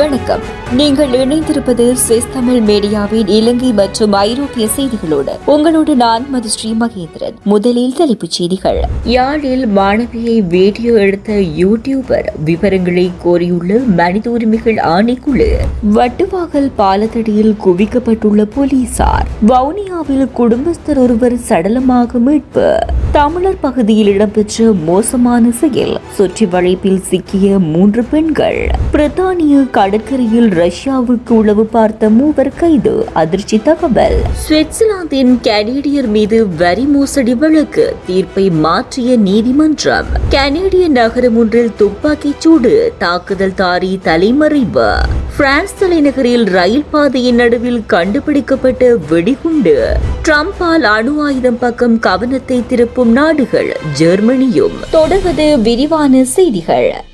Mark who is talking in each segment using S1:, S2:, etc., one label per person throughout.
S1: வணக்கம். நீங்கள் இணைந்திருப்பது சுவிஸ் தமிழ் மீடியாவின் இலங்கை மற்றும் ஐரோப்பிய செய்திகளோடு உங்களோடு நான் மதுஸ்ரீ மகேந்திரன். முதலில் தலைப்புச் செய்திகள். யாழில் மாணவியை வீடியோ எடுத்த யூடியூபர் விவரங்களை கோரியுள்ள மனித உரிமைகள் ஆணைக்குழு. வட்டுவாகல் பாலத்தடியில் குவிக்கப்பட்டுள்ள போலீசார். வவுனியாவில் குடும்பஸ்தர் ஒருவர் சடலமாக மீட்பு. தமிழர் பகுதியில் இடம்பெற்ற மோசமான செயல். சுற்றி வளைப்பில் சிக்கிய மூன்று பெண்கள். பிரித்தானிய கடற்கரையில் ரஷ்யாவுக்கு உளவு பார்த்த மூவர் கைது. அதிர்ச்சி தகவல். சுவிட்சர்லாந்தின் கனேடியர் மீது வரி மோசடி வழக்கு. தீர்ப்பை மாற்றிய நீதிமன்றம். கனேடிய நகரம் ஒன்றில் துப்பாக்கிச் சூடு தாக்குதல் தாரி தலைமறைவு. பிரான்ஸ் தலைநகரில் ரயில் பாதையின் நடுவில் கண்டுபிடிக்கப்பட்ட வெடிகுண்டு. ட்ரம்பால் அணு ஆயுதம் பக்கம் கவனத்தை திருப்பும் நாடுகள் ஜெர்மனியும். தொடர்வது விரிவான செய்திகள்.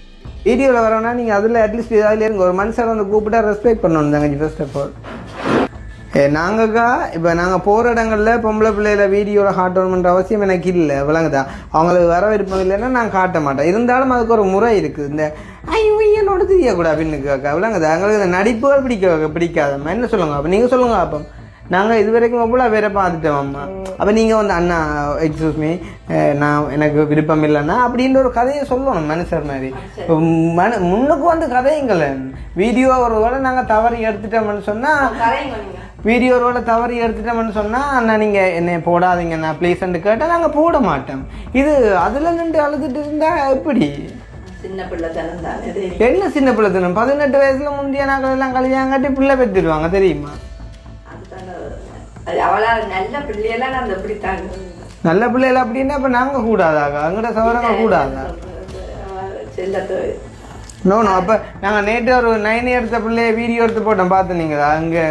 S2: வீடியோவில் வரணும்னா நீங்கள் அதில் அட்லீஸ்ட் அதில் இருங்க. ஒரு மனுஷன் வந்து கூப்பிட்டா ரெஸ்பெக்ட் பண்ணணும் தங்கச்சி ஃபர்ஸ்ட் ஆஃப் ஆல் ஏ நாங்கக்கா இப்போ நாங்கள் போகிற இடங்களில் பொம்பளை பிள்ளையில வீடியோவில் காட்டணுன்ற அவசியம் எனக்கு இல்லை. விளங்குதா? அவங்களுக்கு வர விருப்பம் இல்லைன்னா நான் காட்ட மாட்டேன். இருந்தாலும் அதுக்கு ஒரு முறை இருக்குது இந்த ஐயோட என்னோட தெரியக்கூடாது அப்படின்னு அக்கா விளங்குதா? எங்களுக்கு இந்த நடிப்புகள் பிடிக்க பிடிக்காதம்மா. என்ன சொல்லுங்க? அப்போ நீங்கள் சொல்லுங்க அப்போ. நாங்கள் இது வரைக்கும் அவ்வளோ வேற பார்த்துட்டோம் அம்மா. அப்போ நீங்கள் வந்து அண்ணா எக்ஸ்கூஸ் மீ நான் எனக்கு விருப்பம் இல்லைன்னா அப்படின்ற ஒரு கதையை சொல்லணும் மனுஷர் மாதிரி. இப்போ மனு முன்னுக்கு வந்து கதையுங்கள வீடியோ ஒரு வேளை நாங்கள் தவறி எடுத்துட்டோம்னு சொன்னால் வீடியோ வேளை தவறி எடுத்துட்டோம்னு சொன்னால் அண்ணா நீங்கள் என்னை போடாதீங்கண்ணா ப்ளீஸ்ன்னு கேட்டால் நாங்கள் போட மாட்டோம். இது அதில் நின்று அழுதுட்டு இருந்தால் எப்படி? என்ன சின்ன பிள்ளை தினம்? பதினெட்டு வயசுல முந்தைய நாட்கள் எல்லாம் கல்யாணம் கட்டி பிள்ளை பெற்றுடுவாங்க தெரியுமா?
S3: அது நல்ல பிள்ளையெல்லாம் நான்
S2: நல்ல பிள்ளைகள் அப்படின்னா இப்போ நாங்கள் கூடாதாக்கா? எங்கள்கிட்ட சவரங்க கூடாதா?
S3: செல்லத்து
S2: நோ நோ அப்போ நாங்கள் நேற்று ஒரு நைன் எடுத்த பிள்ளைய வீடியோ எடுத்து போட்டோம் பார்த்து நீங்கள் அங்கே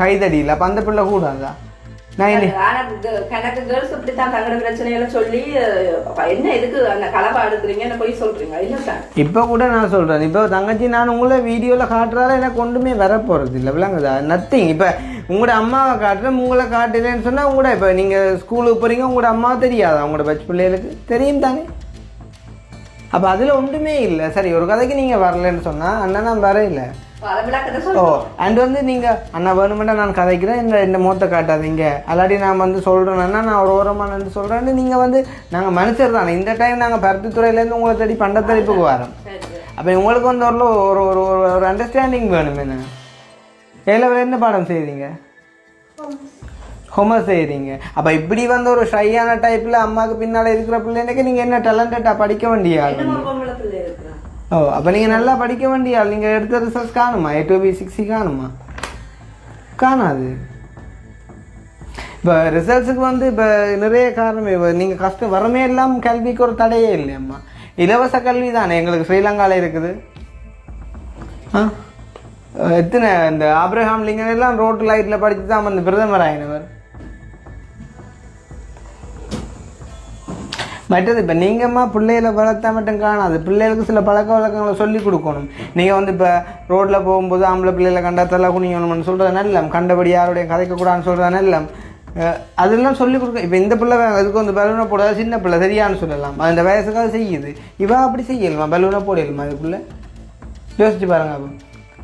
S2: கைதடியில் அப்போ அந்த பிள்ளை கூடாதா? நைன்
S3: ஆனா க- கணக்கு கேர்ள்ஸ் இப்படித்தான் தங்களோட பிரச்சனையெல்லாம் சொல்லி என்ன எதுக்கு அந்த கலப்பா எடுக்கிறீங்கன்னு போய் சொல்றீங்க? இல்ல சார்
S2: இப்போ கூட நான் சொல்கிறேன் இப்போ தங்கச்சி நான் உங்களை வீடியோவில் காட்டுறால எனக்கு ஒன்றுமே வர போகிறது இல்லை. விளங்குதா? நத்திங் இப்போ உங்களோட அம்மாவை காட்டுறேன். உங்களை காட்டுறேன்னு சொன்னால் உங்களோட இப்போ நீங்கள் ஸ்கூலுக்கு போகிறீங்க உங்களோட அம்மா தெரியாதா? உங்களோட பச்சை பிள்ளைகளுக்கு? தெரியும் தானே? அப்போ அதில் ஒன்றுமே இல்லை. சரி ஒரு கதைக்கு நீங்கள் வரலன்னு சொன்னால் அண்ணா நான் வரையில.
S3: அதை விளக்கத்தை
S2: ஓ அண்ட் வந்து நீங்கள் அண்ணா வேணுமெண்டா நான் கதைக்கிறேன். இந்த இந்த மூத்த காட்டாதீங்க. அல்லாடி நான் வந்து சொல்கிறேன்னா நான் ஒரு ஓரமாக நின்று சொல்கிறேன்னு நீங்கள் வந்து நாங்கள் மனுஷர் தானே. இந்த டைம் நாங்கள் பருத்தித்துறையிலேருந்து உங்களை தேடி பண்டத்தரிப்புக்கு வரோம். அப்போ உங்களுக்கு வந்து ஒரு ஒரு ஒரு ஒரு அண்டர்ஸ்டாண்டிங் வேணும் என்ன என்ன பாடம் செய்கிறீங்க ஹோமர் செய்கிறீங்க அப்போ இப்படி வந்து ஒரு ஷையான டைப்பில் அம்மாவுக்கு பின்னால் இருக்கிற பிள்ளைங்களுக்கு நீங்கள் என்ன டேலண்டட்டாக படிக்க வேண்டிய ஓ அப்போ நீங்கள் நல்லா படிக்க வேண்டியா நீங்கள் எடுத்த ரிசல்ட்ஸ் காணுமா? ஏ டூ பி சிக்ஸி காணுமா? காணாது. இப்போ ரிசல்ட்ஸுக்கு வந்து இப்போ நிறைய காரணம். இப்போ நீங்கள் கஷ்டம் வரமே எல்லாம் கல்விக்கு ஒரு தடையே இல்லையம்மா இலவச கல்வி தானே. எங்களுக்கு ஸ்ரீலங்காவில் இருக்குது. ஆ? எத்தனை இந்த ஆப்ரஹாம் லிங்கன் எல்லாம் ரோட்டு லைட்டில் படித்து தான் வந்து பிரதமர் ஆயினவர். மற்றது இப்போ நீங்கள்மா பிள்ளைகளை வளர்த்தா மட்டும் காணாது. பிள்ளைகளுக்கு சில பழக்க வழக்கங்களை சொல்லி கொடுக்கணும். நீங்கள் வந்து இப்போ ரோட்டில் போகும்போது ஆம்பளை பிள்ளைகளை கண்டா தலை குனியணும்னு சொல்கிறது நல்லம். கண்டபடி யாருடைய கதைக்கக்கூடாதுன்னு சொல்கிறது நல்லம். அதெல்லாம் சொல்லி கொடுக்க இப்போ இந்த பிள்ளை அதுக்கு வந்து பலூனை போடாத சின்ன பிள்ளை சரியான்னு சொல்லலாம். அது இந்த வயசுக்கு அது செய்யுது. இவா அப்படி செய்யலுமா. பலூனை போடலுமா அதுக்குள்ளே யோசிச்சு பாருங்க அப்போ.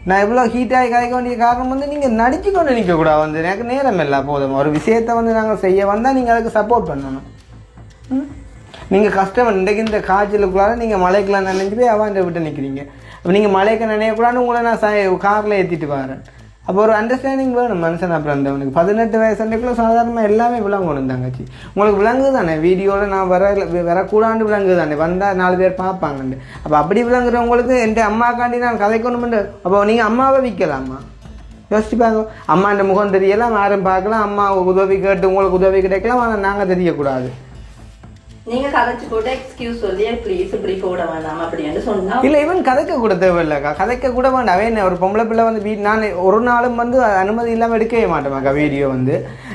S2: நான் இவ்வளோ ஹீட்டாகி கதைக்க வேண்டிய காரணம் வந்து நீங்கள் நடிச்சு கொண்டு நிற்கக்கூடாது வந்து எனக்கு நேரம் இல்லை போதும். ஒரு விஷயத்தை வந்து நாங்கள் செய்ய வந்தால் நீங்கள் அதுக்கு சப்போர்ட் பண்ணணும். ம்? நீங்கள் கஷ்டம் இன்றைக்கு இந்த காய்ச்சலுக்குள்ளார நீங்கள் மலைக்கெலாம் நினைஞ்சு போய் அவாண்ட விட்டு நிற்கிறீங்க அப்போ நீங்கள் மலைக்கு நினையக்கூடாதுன்னு உங்களை நான் ச காரில் ஏற்றிட்டு வரேன். அப்போ ஒரு அண்டர்ஸ்டாண்டிங் வேணும் மனுஷன் அப்புறம் அந்தவனுக்கு பதினெட்டு வயசுக்குள்ள சாதாரணமாக எல்லாமே விளங்கணும் தங்கச்சி உங்களுக்கு விளங்குது தானே? வீடியோவில் நான் வர வரக்கூடாண்டு விளங்குது தானே? வந்தால் நாலு பேர் பார்ப்பாங்கண்டு அப்போ அப்படி விளங்குறவங்களுக்கு என் அம்மாக்காண்டி நான் கதைக்கணுமெண்டு அப்போ நீங்கள் அம்மாவை விற்கலாமா யோசிச்சு பாருங்க. அம்மாண்ட முகம் தெரியலாம் யாரும் பார்க்கலாம். அம்மா உதவி கேட்டு உங்களுக்கு உதவி கிடைக்கலாம். ஆனால் நாங்கள் தெரியக்கூடாது.
S3: நீங்க கதைச்சு போட்டு எக்ஸ்கியூஸ் சொல்லி ப்ளீஸ் இப்படி போட வேண்டாம் அப்படின்னு சொன்னா
S2: இல்லை இவன் கதைக்க கூட தேவையில்லைக்கா கதைக்க கூட வேண்டாம். என்ன ஒரு பொம்பளை பிள்ளை வந்து வீ நான் ஒரு நாளும் வந்து அனுமதி இல்லாமல் எடுக்கவே மாட்டேமாக்கா வீடியோ வந்து.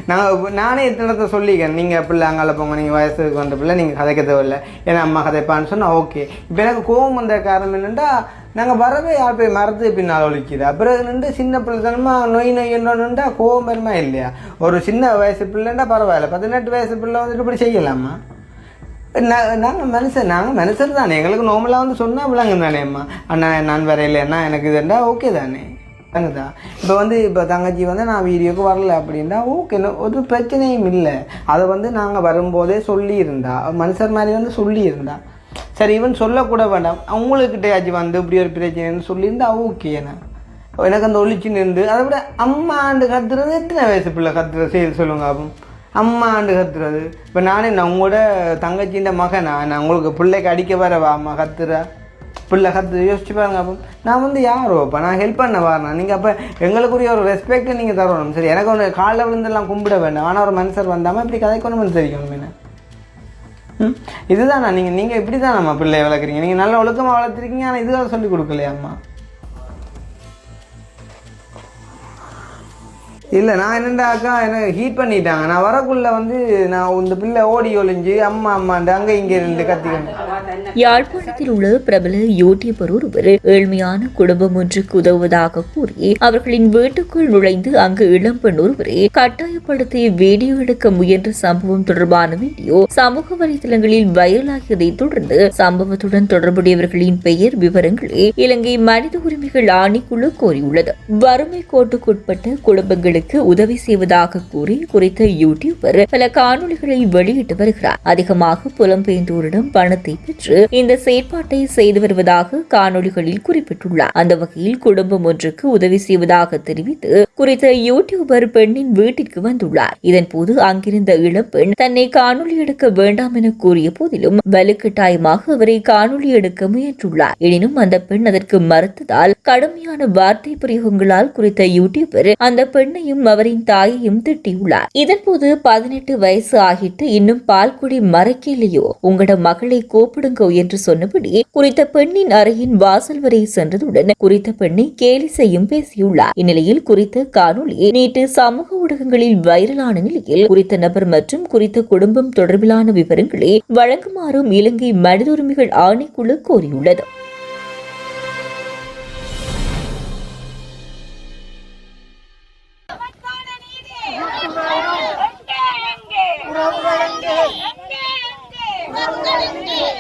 S2: நான் நானே எத்தனை சொல்லிக்கிறேன். நீங்கள் பிள்ளை அங்கால போங்க நீங்கள் வயசுக்கு வந்த பிள்ளை நீங்கள் கதைக்க தேவையில்லை. ஏன்னா அம்மா கதைப்பான்னு சொன்னால் ஓகே இப்போ எனக்கு கோவம் வந்த காரணம் என்னென்னா நாங்கள் வரவே யார் போய் மரத்து பின்னால் ஒழிக்குது. அப்புறம் நின்று சின்ன பிள்ளைத்தனமாக நொய் நொய் என்னொன்னுண்டா கோவம் பெருமா இல்லையா? ஒரு சின்ன வயசு பிள்ளைண்டா பரவாயில்ல. பதினெட்டு வயசு பிள்ளை வந்துட்டு இப்படி செய்யலாமா? நாங்கள் மனுஷன் நாங்கள் மனுஷன் தானே. எங்களுக்கு நார்மலாக வந்து சொன்னால் விளங்கு தானே அம்மா. அண்ணா நான் வரையிலண்ணா எனக்கு இதுண்டா ஓகே தானே. விளங்குதா இப்போ வந்து இப்போ தங்கச்சி வந்து நான் வீடியோக்கு வரல அப்படின்னா ஓகே ஒரு பிரச்சனையும் இல்லை. அதை வந்து நாங்கள் வரும்போதே சொல்லியிருந்தா மனுஷர் மாதிரி வந்து சொல்லியிருந்தா. சரி ஈவன் சொல்லக்கூட வேண்டாம். அவங்களுக்கிட்டேயாச்சும் வந்து இப்படி ஒரு பிரச்சனைன்னு சொல்லியிருந்தா ஓகே நான் எனக்கு அந்த ஒழிச்சு நின்று அதை விட அம்மா ஆண்டு கத்துறது எத்தனை வயசு பிள்ளை கத்துற செய்தி சொல்லுங்க அப்போ? அம்மாண்டு கத்துறது. இப்போ நானே நான் உங்களோட தங்கச்சின்ற மகனா? நான் உங்களுக்கு பிள்ளைக்கு அடிக்க வரவா? அம்மா கத்துறா? பிள்ளை கத்து யோசிச்சு பாருங்க அப்போ. நான் வந்து யாரோ? அப்போ நான் ஹெல்ப் பண்ண வரேன் நீங்கள் அப்போ எங்களுக்குரிய ஒரு ரெஸ்பெக்ட் நீங்கள் தரணும். சரி எனக்கு ஒன்று காலைல விழுந்தெல்லாம் கும்பிட வேண்டாம். ஆனால் ஒரு மனுஷர் வந்தாமல் இப்படி கதைக்கணும்னு தெரியும் என்ன? ம்? இதுதானா? நீங்கள் நீங்கள் இப்படி தான் நம்ம பிள்ளைய வளர்க்குறீங்க. நீங்கள் நல்ல ஒழுக்கமாக வளர்த்துருக்கீங்க. ஆனால் இதுதான் சொல்லி கொடுக்கலையாம்மா இல்லை நான் என்னண்டாக்கா என்ன ஹீட் பண்ணிட்டாங்க. நான் வரக்குள்ள வந்து நான் இந்த பிள்ளை ஓடி ஒளிஞ்சு அம்மா அம்மாண்டு அங்கே இங்கே இருந்து கத்திக்கணும்
S1: யாழ்ப்பாணத்தில் உள்ள பிரபல யூடியூபர் ஒருவர் ஏழ்மையான குடும்பம் ஒன்றுக்கு உதவுவதாக கூறி அவர்களின் வீட்டுக்குள் நுழைந்து அங்கு இளம்பெண் ஒருவரை கட்டாயப்படுத்தி வீடியோ எடுக்க முயன்ற சம்பவம் தொடர்பான வீடியோ சமூக வலைதளங்களில் வைரலாகியதை தொடர்ந்து சம்பவத்துடன் தொடர்புடையவர்களின் பெயர் விவரங்களை இலங்கை மனித உரிமைகள் ஆணைக்குழு கோரியுள்ளது. வறுமை கோட்டுக்குட்பட்ட குடும்பங்களுக்கு உதவி செய்வதாக கூறி குறித்த யூடியூபர் பல காணொலிகளை வெளியிட்டு வருகிறார். அதிகமாக புலம்பெயர்ந்தோரிடம் பணத்தை பெற்று இந்த செயற்பாட்டை செய்து வருவதாக காணொலிகளில் குறிப்பிட்டுள்ளார். அந்த வகையில் குடும்பம் ஒன்றுக்கு உதவி செய்வதாக தெரிவித்து குறித்த யூடியூபர் பெண்ணின் வீட்டிற்கு வந்துள்ளார். இதன்போது அங்கிருந்த இளம்பெண் தன்னை காணொலி எடுக்க வேண்டாம் என கூறிய போதிலும் வலுக்கட்டாயமாக அவரை காணொலி எடுக்க முயன்றுள்ளார். எனினும் அந்த பெண் அதற்கு மறுத்ததால் கடுமையான வார்த்தை பிரயோகங்களால் குறித்த யூடியூபர் அந்த பெண்ணை பெண்ணையும் அவரின் தாயையும் திட்டியுள்ளார். இதன்போது பதினெட்டு வயசு ஆகிட்டு இன்னும் பால்குடி மறைக்கலையோ? உங்களோட மகளை கூப்பிடுங்கோ என்று சொன்னபடி குறித்த பெண்ணின் அறையின் வாசல் வரை சென்றதுடன் குறித்த பெண்ணை கேலி செய்யும் பேசியுள்ளார். இந்நிலையில் குறித்த காணொலி நேற்று சமூக ஊடகங்களில் வைரலான நிலையில் குறித்த நபர் மற்றும் குறித்த குடும்பம் தொடர்பிலான விவரங்களை வழங்குமாறும் இலங்கை மனித உரிமைகள் ஆணைக்குழு கோரியுள்ளது.
S4: எங்கே உறவுகள்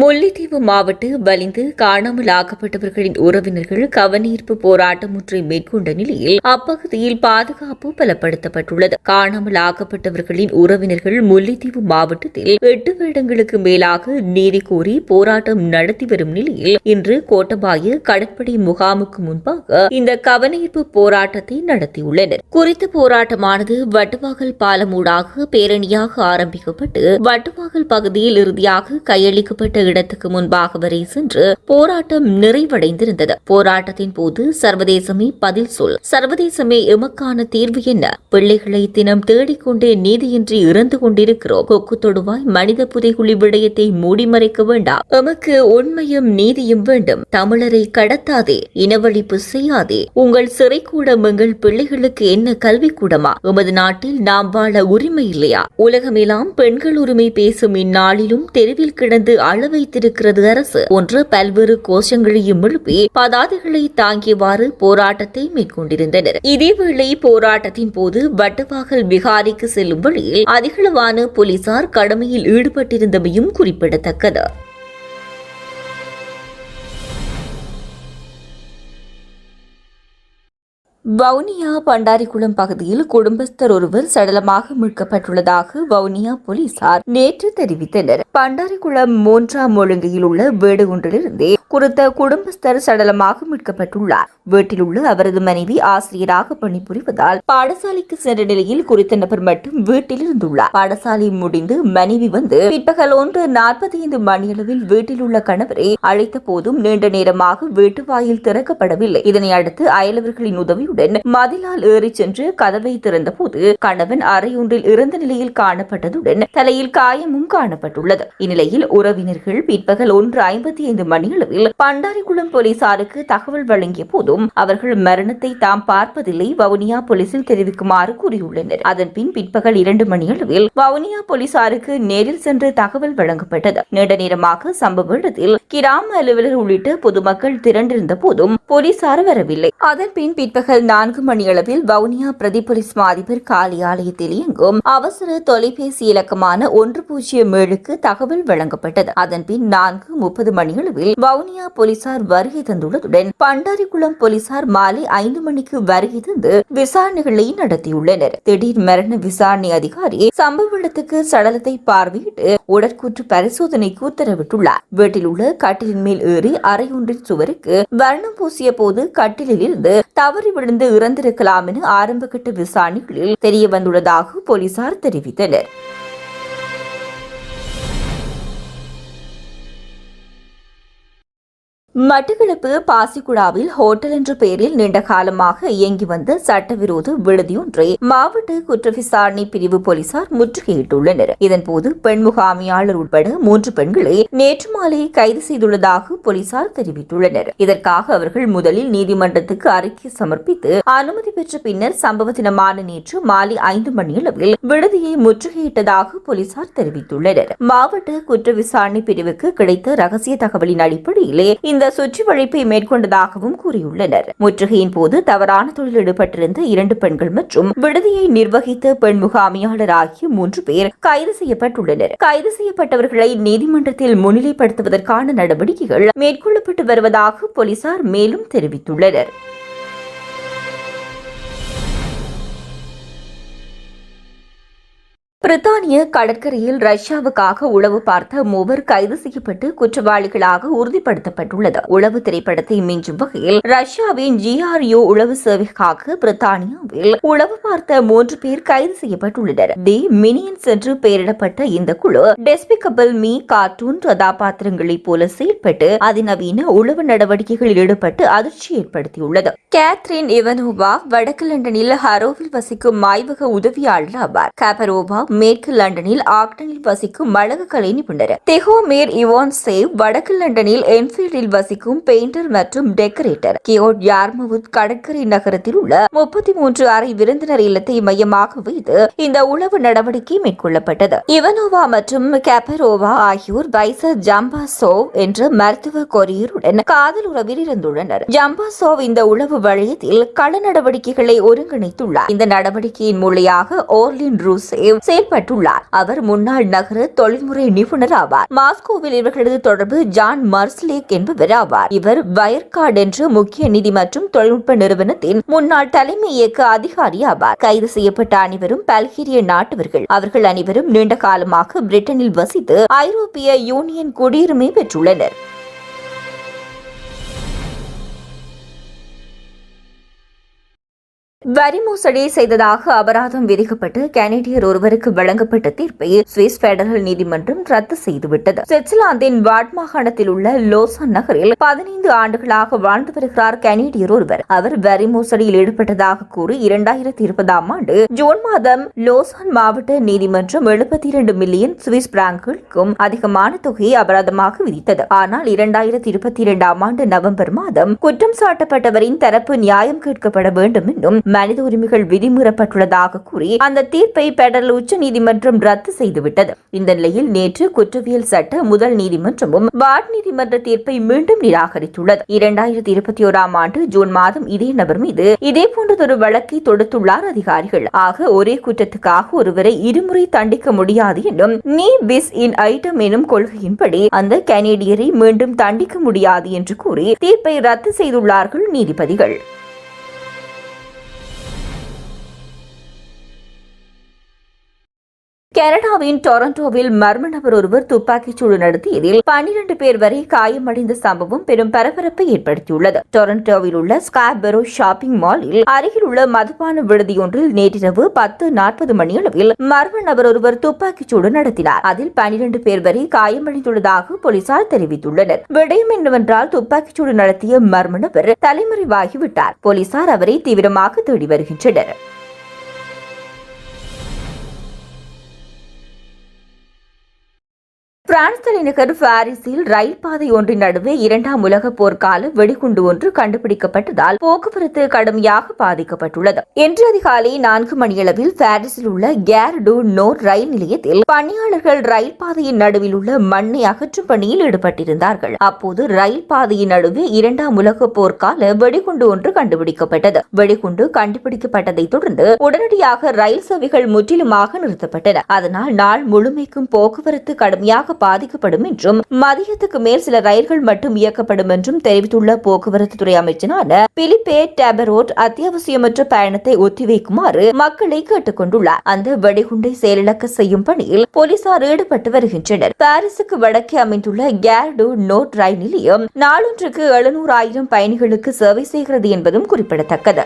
S1: முல்லைத்தீவு மாவட்ட வலிந்து காணாமல் ஆக்கப்பட்டவர்களின் உறவினர்கள் கவனீர்ப்பு போராட்டம் ஒன்றை மேற்கொண்ட நிலையில் அப்பகுதியில் பாதுகாப்பு பலப்படுத்தப்பட்டுள்ளது. காணாமல் ஆக்கப்பட்டவர்களின் உறவினர்கள் முல்லைத்தீவு மாவட்டத்தில் எட்டு வருடங்களுக்கு மேலாக நீதி கோரி போராட்டம் நடத்தி வரும் நிலையில் இன்று கோட்டபாய கடற்படை முகாமுக்கு முன்பாக இந்த கவனீர்ப்பு போராட்டத்தை நடத்தியுள்ளனர். குறித்த போராட்டமானது வட்டுவாகல் பாலமூடாக பேரணியாக ஆரம்பிக்கப்பட்டு வட்டுவாகல் பகுதியில் இறுதியாக கையளிக்கப்பட்ட இடத்துக்கு முன்பாக வரை சென்று போராட்டம் நிறைவடைந்திருந்தது. போராட்டத்தின் போது சர்வதேசமே பதில் சொல் சர்வதேசமே எமக்கான தீர்வு என்ன? பிள்ளைகளை தினம் தேடிக்கொண்டே நீதியின்றி இறந்து கொண்டிருக்கிறோம். கொக்கு தொடுவாய் மனித புதைகுழி விடயத்தை மூடிமறைக்க வேண்டாம். எமக்கு உண்மையும் நீதியும் வேண்டும். தமிழரை கடத்தாதே இனவழிப்பு செய்யாதே. உங்கள் சிறை கூடம் எங்கள் பிள்ளைகளுக்கு என்ன கல்வி கூடமா? எமது நாட்டில் நாம் வாழ உரிமை இல்லையா? உலகமெல்லாம் பெண்கள் உரிமை பேசும் இந்நாளிலும் தெருவில் கிடந்து அழ வைத்திருக்கிறது அரசு. போன்ற பல்வேறு கோஷங்களையும் எழுப்பி பதாதைகளை தாங்கியவாறு போராட்டத்தை மேற்கொண்டிருந்தனர். இதேவேளை போராட்டத்தின் போது வட்டவாகல் விகாரிக்கு செல்லும் வழியில் அதிகளவான போலீசார் கடமையில் ஈடுபட்டிருந்தமையும் குறிப்பிடத்தக்கது. வவுனியா பண்டாரிக்குளம் பகுதியில் குடும்பஸ்தர் ஒருவர் சடலமாக மீட்கப்பட்டுள்ளதாக வவுனியா போலீசார் நேற்று தெரிவித்தனர். பண்டாரிக்குளம் மூன்றாம் ஒழுங்கையில் உள்ள வீடு ஒன்றிலிருந்தே குறித்த குடும்பஸ்தர் சடலமாக மீட்கப்பட்டுள்ளார். வீட்டில் உள்ள அவரது மனைவி ஆசிரியராக பணிபுரிவதால் பாடசாலைக்கு சென்ற நிலையில் குறித்த நபர் மட்டும் வீட்டில் இருந்துள்ளார் பாடசாலை முடிந்து மனைவி வந்து பிற்பகல் ஒன்று நாற்பத்தி ஐந்து மணியளவில் வீட்டில் உள்ள கணவரை அழைத்த போதும் நீண்ட நேரமாக வீட்டு வாயில் திறக்கப்படவில்லை. இதனை அடுத்து அயலவர்களின் உதவியுடன் மதிலால் ஏறி சென்று கதவை திறந்தபோது கணவன் அறையொன்றில் இறந்த நிலையில் காணப்பட்டதுடன் தலையில் காயமும் காணப்பட்டுள்ளது. இந்நிலையில் உறவினர்கள் பிற்பகல் ஒன்று ஐம்பத்தி ஐந்து மணியளவில் பண்டாரிக்குளம் போலீசாருக்கு தகவல் வழங்கிய போதும் அவர்கள் மரணத்தை தாம் பார்ப்பதில்லை வவுனியா போலீசில் தெரிவிக்குமாறு கூறியுள்ளனர். அதன்பின் பிற்பகல் இரண்டு மணியளவில் வவுனியா போலீசாருக்கு நேரில் சென்று தகவல் வழங்கப்பட்டது. நீண்ட நேரமாக சம்பவ இடத்தில் கிராம அலுவலர் உள்ளிட்ட பொதுமக்கள் திரண்டிருந்த போதும் போலீசார் வரவில்லை. அதன்பின் பிற்பகல் நான்கு மணியளவில் வவுனியா பிரதி மாதிபர் காலி அதிபர் காலியாலயத்தில் இயங்கும் அவசர தொலைபேசி இலக்கமான ஒன்று பூஜ்ஜியம் ஏழுக்கு தகவல் வழங்கப்பட்டது. அதன்பின் நான்கு முப்பது மணியளவில் வவுனியா போலீசார் வருகை தந்துள்ளதுடன் பண்டாரிக்குளம் போலீசார் மாலை ஐந்து மணிக்கு வருகை தந்து விசாரணைகளை நடத்தியுள்ளனர். திடீர் மரண விசாரணை அதிகாரி சம்பவ இடத்துக்கு சடலத்தை பார்வையிட்டு உடற்கூற்று பரிசோதனைக்கு உத்தரவிட்டுள்ளார். வீட்டில் உள்ள கட்டிலின் மேல் ஏறி அறையொன்றின் சுவருக்கு வர்ணம் பூசிய போது கட்டிலில் இருந்து தவறி விழுந்து இறந்திருக்கலாம் என ஆரம்பகட்ட விசாரணைகளில் தெரிய வந்துள்ளதாக போலீசார் தெரிவித்தனர். மட்டக்களப்பு பாசிக்குழாவில் ஹோட்டல் என்ற பெயரில் நீண்ட காலமாக இயங்கி வந்த சட்டவிரோத விடுதியொன்றை மாவட்ட குற்ற விசாரணை பிரிவு போலீசார் முற்றுகையிட்டுள்ளனர். இதன்போது பெண் முகாமியாளர் உட்பட மூன்று பெண்களை நேற்று மாலை கைது செய்துள்ளதாக போலீசார் தெரிவித்துள்ளனர். இதற்காக அவர்கள் முதலில் நீதிமன்றத்துக்கு அறிக்கை சமர்ப்பித்து அனுமதி பெற்ற பின்னர் சம்பவ தினமான நேற்று மாலை ஐந்து மணியளவில் விடுதியை முற்றுகையிட்டதாக போலீசார் தெரிவித்துள்ளனர். மாவட்ட குற்ற விசாரணை பிரிவுக்கு கிடைத்த ரகசிய தகவலின் அடிப்படையிலே இந்த சுற்றி வளைப்பை மேற்கொண்டதாகவும் கூறியுள்ளனர். முற்றுகையின் போது தவறான தொழில் ஈடுபட்டிருந்த இரண்டு பெண்கள் மற்றும் விடுதியை நிர்வகித்த பெண் முகாமியாளர் ஆகிய மூன்று பேர் கைது செய்யப்பட்டுள்ளனர். கைது செய்யப்பட்டவர்களை நீதிமன்றத்தில் முன்னிலைப்படுத்துவதற்கான நடவடிக்கைகள் மேற்கொள்ளப்பட்டு வருவதாக போலீசார் மேலும் தெரிவித்துள்ளனர். பிரித்தானிய கடற்கரையில் ரஷ்யாவுக்காக உளவு பார்த்த மூவர் கைது செய்யப்பட்டு குற்றவாளிகளாக உறுதிப்படுத்தப்பட்டுள்ளது. உளவு திரைப்படத்தை மிஞ்சும் வகையில் ரஷ்யாவின் ஜிஆர்யூ உளவு சேவைக்காக பிரித்தானியாவில் உளவு பார்த்த மூன்று பேர் கைது செய்யப்பட்டுள்ளனர். தி மினியன்ஸ் என்று பெயரிடப்பட்ட இந்த குழு டெஸ்பிகபிள் மீ கார்ட்டூன் கதாபாத்திரங்களைப் போல செயல்பட்டு அதிநவீன உளவு நடவடிக்கைகளில் ஈடுபட்டு அதிர்ச்சி ஏற்படுத்தியுள்ளது. கேத்ரின் இவனோவா வடக்கு லண்டனில் ஹரோவில் வசிக்கும் ஆய்வக உதவியாளர் ஆவார். காபரோவா மேற்கு லண்டனில் ஆக்டனில் வசிக்கும் மழகு கலை நிபுணர் தெஹோமேர் இவான் சேவ் வடக்கு லண்டனில் என்ஃபீல்டில் வசிக்கும் பெயிண்டர் மற்றும் டெக்கரேட்டர். கியோட் யார்மவுத் கடற்கரை நகரத்தில் உள்ள முப்பத்தி மூன்று அறை விருந்தினர் இல்லத்தை மையமாக வைத்து இந்த உளவு நடவடிக்கை மேற்கொள்ளப்பட்டது. இவனோவா மற்றும் கேப்பரோவா ஆகியோர் பைசர் ஜம்பாசோவ் என்ற மருத்துவ கொரியருடன் காதல் உறவில் இருந்துள்ளனர். ஜம்பாசோவ் இந்த உளவு வளையத்தில் கள நடவடிக்கைகளை ஒருங்கிணைத்துள்ளார். இந்த நடவடிக்கையின் மூலியாக ஓர்லின் ரூசேவ் செயல்பட்டுள்ளார் அவர் முன்னாள் நகர தொழில்முறை நிபுணர் ஆவார். மாஸ்கோவில் இவர்களது தொடர்பு ஜான் மர்ஸ்லேக் என்பவர் ஆவார். இவர் வயர்கார்டு என்ற முக்கிய நிதி மற்றும் தொழில்நுட்ப நிறுவனத்தின் முன்னாள் தலைமை இயக்க அதிகாரி ஆவார். கைது செய்யப்பட்ட அனைவரும் பல்கேரிய நாட்டவர்கள். அவர்கள் அனைவரும் நீண்ட காலமாக பிரிட்டனில் வசித்து ஐரோப்பிய யூனியன் குடியுரிமை பெற்றுள்ளனர். வரி மோசடி செய்ததாக அபராதம் விதிக்கப்பட்டு கனடியர் ஒருவருக்கு வழங்கப்பட்ட தீர்ப்பை சுவிஸ் பெடரல் நீதிமன்றம் ரத்து செய்துவிட்டது. சுவிட்சர்லாந்தின் வாட் மாகாணத்தில் உள்ள லோசான் நகரில் பதினைந்து ஆண்டுகளாக வாழ்ந்து வருகிறார் கனடியர் ஒருவர். அவர் வரி மோசடியில் ஈடுபட்டதாக கூறி இரண்டாயிரத்தி இருபதாம் ஆண்டு ஜூன் மாதம் லோசான் மாவட்ட நீதிமன்றம் எழுபத்தி இரண்டு மில்லியன் சுவிஸ் பிராங்குகளுக்கும் அதிகமான தொகையை அபராதமாக விதித்தது. ஆனால் இரண்டாயிரத்தி இருபத்தி இரண்டாம் ஆண்டு நவம்பர் மாதம் குற்றம் சாட்டப்பட்டவரின் தரப்பு நியாயம் கேட்கப்பட வேண்டும். என்றும் மனித உரிமைகள் விதிமீறப்பட்டுள்ளதாக கூறி அந்த தீர்ப்பை பெடரல் உச்ச நீதிமன்றம் ரத்து செய்துவிட்டது. இந்த நிலையில் நேற்று குற்றவியல் சட்ட முதல் நீதிமன்றமும் வார்டு நீதிமன்ற தீர்ப்பை மீண்டும் நிராகரித்துள்ளது. இரண்டாயிரத்தி இருபத்தி ஓராம் ஆண்டு ஜூன் மாதம் இதே நபர் மீது இதே போன்றதொரு வழக்கை தொடுத்துள்ளார் அதிகாரிகள். ஆக ஒரே குற்றத்துக்காக ஒருவரை இருமுறை தண்டிக்க முடியாது என்றும் நீ பிஸ் இன் ஐட்டம் எனும் கொள்கையின்படி அந்த கனேடியரை மீண்டும் தண்டிக்க முடியாது என்று கூறி தீர்ப்பை ரத்து செய்துள்ளார்கள் நீதிபதிகள். கனடாவின் டொரண்டோவில் மர்ம நபர் ஒருவர் துப்பாக்கிச் சூடு நடத்தியதில் பனிரண்டு பேர் வரை காயமடைந்த சம்பவம் பெரும் பரபரப்பை ஏற்படுத்தியுள்ளது. டொரண்டோவில் உள்ள ஸ்காபெரோ ஷாப்பிங் மாலில் அருகில் உள்ள மதுபான விடுதியொன்றில் நேற்றிரவு பத்து நாற்பது மணியளவில் மர்ம நபர் ஒருவர் துப்பாக்கிச் சூடு நடத்தினார். அதில் பன்னிரண்டு பேர் வரை காயமடைந்துள்ளதாக போலீசார் தெரிவித்துள்ளனர். விடயம் என்னவென்றால் துப்பாக்கிச் சூடு நடத்திய மர்ம நபர் தலைமறைவாகிவிட்டார். போலீசார் அவரை தீவிரமாக தேடி வருகின்றனர். பிரான்ஸ் தலைநகர் பாரிஸில் ரயில் பாதை ஒன்றின் நடுவே இரண்டாம் உலக போர்க்கால வெடிகுண்டு ஒன்று கண்டுபிடிக்கப்பட்டதால் போக்குவரத்து கடுமையாக பாதிக்கப்பட்டுள்ளது. இன்று அதிகாலை நான்கு மணியளவில் பாரிஸில் உள்ள கேர் டு நோர் ரயில் நிலையத்தில் பணியாளர்கள் ரயில் பாதையின் நடுவில் உள்ள மண்ணை அகற்றும் பணியில் ஈடுபட்டிருந்தார்கள். அப்போது ரயில் பாதையின் நடுவே இரண்டாம் உலக போர்க்கால வெடிகுண்டு ஒன்று கண்டுபிடிக்கப்பட்டது. வெடிகுண்டு கண்டுபிடிக்கப்பட்டதைத் தொடர்ந்து உடனடியாக ரயில் சேவைகள் முற்றிலுமாக நிறுத்தப்பட்டன. அதனால் நாள் முழுமைக்கும் போக்குவரத்து கடுமையாக பாதிக்கப்படும் என்றும் மதியத்துக்கு மேல் சில ரயில்கள் மட்டும் இயக்கப்படும் என்றும் தெரிவித்துள்ள போக்குவரத்து துறை அமைச்சரான பிலிப்பே டேபரோட் அத்தியாவசியமற்ற பயணத்தை ஒத்திவைக்குமாறு மக்களை கேட்டுக் கொண்டுள்ளார். அந்த வெடிகுண்டை செயலிழக்க செய்யும் பணியில் போலீசார் ஈடுபட்டு வருகின்றனர். பாரிஸுக்கு வடக்கே அமைந்துள்ள கேர்டு நோட் ரயில் நிலையம் நாளொன்றுக்கு எழுநூறாயிரம் பயணிகளுக்கு சேவை செய்கிறது என்பதும் குறிப்பிடத்தக்கது.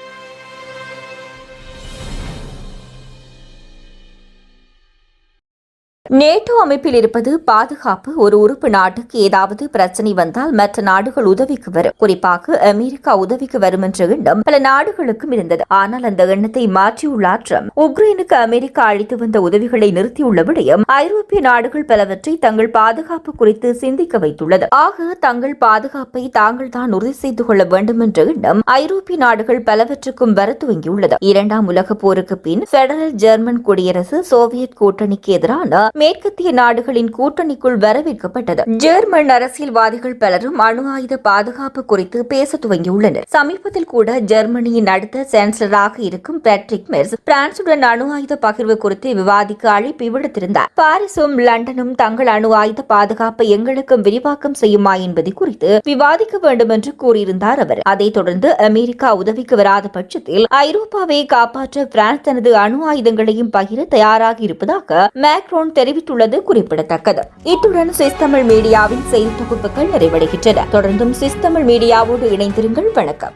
S1: நேட்டோ அமைப்பில் இருப்பது பாதுகாப்பு ஒரு உறுப்பு நாட்டுக்கு ஏதாவது பிரச்சனை வந்தால் மற்ற நாடுகள் உதவிக்கு வரும். குறிப்பாக அமெரிக்கா உதவிக்கு வரும் என்ற எண்ணம் பல நாடுகளுக்கும் இருந்தது. ஆனால் அந்த எண்ணத்தை மாற்றியுள்ளார் ட்ரம்ப். உக்ரைனுக்கு அமெரிக்கா அளித்து வந்த உதவிகளை நிறுத்தியுள்ள விடயம் ஐரோப்பிய நாடுகள் பலவற்றை தங்கள் பாதுகாப்பு குறித்து சிந்திக்க வைத்துள்ளது. ஆக தங்கள் பாதுகாப்பை தாங்கள் தான் உறுதி செய்து கொள்ள வேண்டும் என்ற எண்ணம் ஐரோப்பிய நாடுகள் பலவற்றுக்கும் வர துவங்கியுள்ளது. இரண்டாம் உலக போருக்கு பின் பெடரல் ஜெர்மன் குடியரசு சோவியத் கூட்டணிக்கு எதிரான மேற்கத்திய நாடுகளின் கூட்டணிக்குள் வரவேற்கப்பட்டது. ஜெர்மன் அரசியல்வாதிகள் பலரும் அணு ஆயுத பாதுகாப்பு குறித்து பேச துவங்கியுள்ளனர். சமீபத்தில் கூட ஜெர்மனியின் அடுத்த சான்சலராக இருக்கும் பேட்ரிக் மெர்ஸ் பிரான்சுடன் அணு ஆயுத பகிர்வு குறித்து விவாதிக்க அழைப்பு விடுத்திருந்தார். பாரிஸும் லண்டனும் தங்கள் அணு ஆயுத பாதுகாப்பை எங்களுக்கும் விரிவாக்கம் செய்யுமா என்பது குறித்து விவாதிக்க வேண்டும் என்று கூறியிருந்தார் அவர். அதைத் தொடர்ந்து அமெரிக்கா உதவிக்கு வராத பட்சத்தில் ஐரோப்பாவை காப்பாற்ற பிரான்ஸ் தனது அணு ஆயுதங்களையும் பகிர தயாராக இருப்பதாக மேக்ரோன் தெரிவித்துள்ளது குறிப்பிடத்தக்கது. இத்துடன் சுவிஸ் தமிழ் மீடியாவின் செய்தி தொகுப்புகள் நிறைவடைகின்றன. தொடர்ந்தும் சுவிஸ் தமிழ் மீடியாவோடு இணைந்திருங்கள். வணக்கம்.